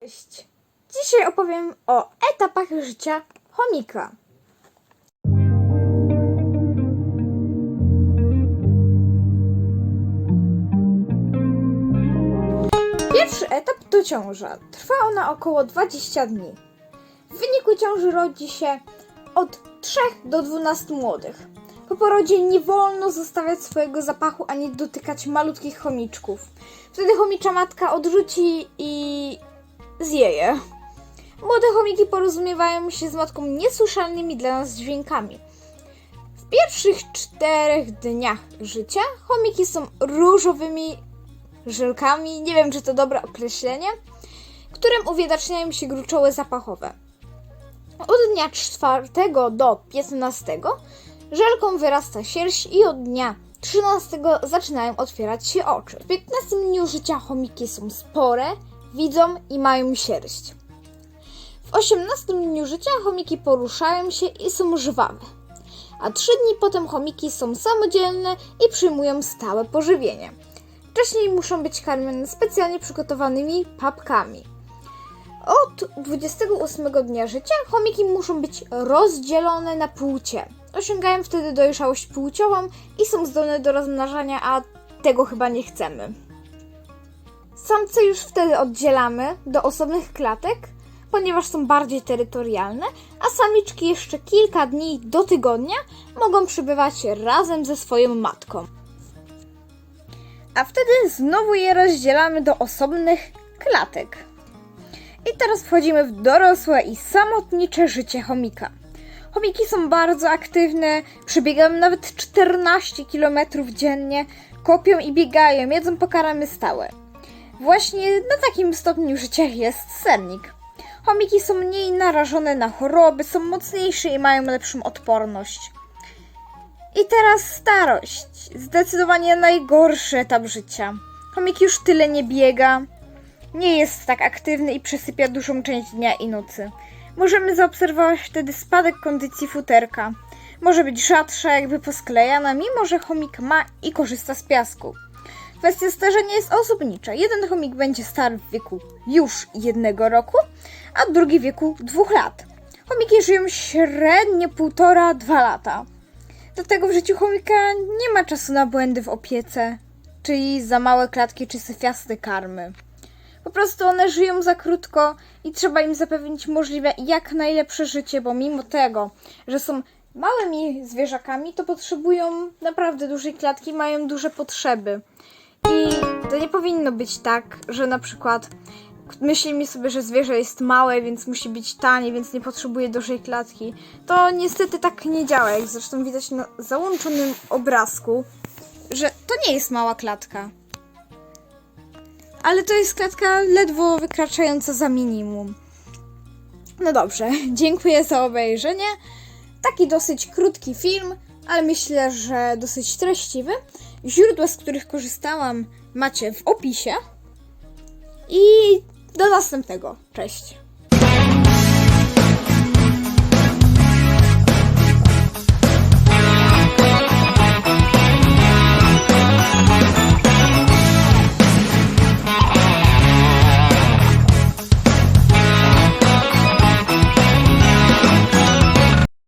Cześć! Dzisiaj opowiem o etapach życia chomika. Pierwszy etap to ciąża. Trwa ona około 20 dni. W wyniku ciąży rodzi się od 3 do 12 młodych. Po porodzie nie wolno zostawiać swojego zapachu ani dotykać malutkich chomiczków. Wtedy chomicza matka odrzuci i zje je. Młode chomiki porozumiewają się z matką niesłyszalnymi dla nas dźwiękami. W pierwszych czterech dniach życia chomiki są różowymi żelkami, nie wiem czy to dobre określenie, którym uwidaczniają się gruczoły zapachowe. Od dnia czwartego do 15 żelką wyrasta sierść i od dnia 13 zaczynają otwierać się oczy. W 15 dniu życia chomiki są spore, widzą i mają sierść. W 18 dniu życia chomiki poruszają się i są żwawe. A 3 dni potem chomiki są samodzielne i przyjmują stałe pożywienie. Wcześniej muszą być karmione specjalnie przygotowanymi papkami. Od 28 dnia życia chomiki muszą być rozdzielone na płcie. Osiągają wtedy dojrzałość płciową i są zdolne do rozmnażania, a tego chyba nie chcemy. Samce już wtedy oddzielamy do osobnych klatek, ponieważ są bardziej terytorialne, a samiczki jeszcze kilka dni do tygodnia mogą przybywać razem ze swoją matką. A wtedy znowu je rozdzielamy do osobnych klatek. I teraz wchodzimy w dorosłe i samotnicze życie chomika. Chomiki są bardzo aktywne, przebiegają nawet 14 km dziennie, kopią i biegają, jedzą pokarmy stałe. Właśnie na takim stopniu życia jest sernik. Chomiki są mniej narażone na choroby, są mocniejsze i mają lepszą odporność. I teraz starość. Zdecydowanie najgorszy etap życia. Chomik już tyle nie biega, nie jest tak aktywny i przesypia dużą część dnia i nocy. Możemy zaobserwować wtedy spadek kondycji futerka. Może być rzadsza, jakby posklejana, mimo że chomik ma i korzysta z piasku. Kwestia starzenia jest osobnicza. Jeden chomik będzie stary w wieku już jednego roku, a drugi w wieku dwóch lat. Chomiki żyją średnio półtora-dwa lata. Dlatego w życiu chomika nie ma czasu na błędy w opiece, czyli za małe klatki czy syfiaste karmy. Po prostu one żyją za krótko i trzeba im zapewnić możliwe jak najlepsze życie, bo mimo tego, że są małymi zwierzakami, to potrzebują naprawdę dużej klatki, mają duże potrzeby. I to nie powinno być tak, że na przykład myślimy sobie, że zwierzę jest małe, więc musi być tanie, więc nie potrzebuje dużej klatki. To niestety tak nie działa, jak zresztą widać na załączonym obrazku, że to nie jest mała klatka. Ale to jest klatka ledwo wykraczająca za minimum. No dobrze, dziękuję za obejrzenie. Taki dosyć krótki film, ale myślę, że dosyć treściwy. Źródła, z których korzystałam, macie w opisie. I do następnego. Cześć.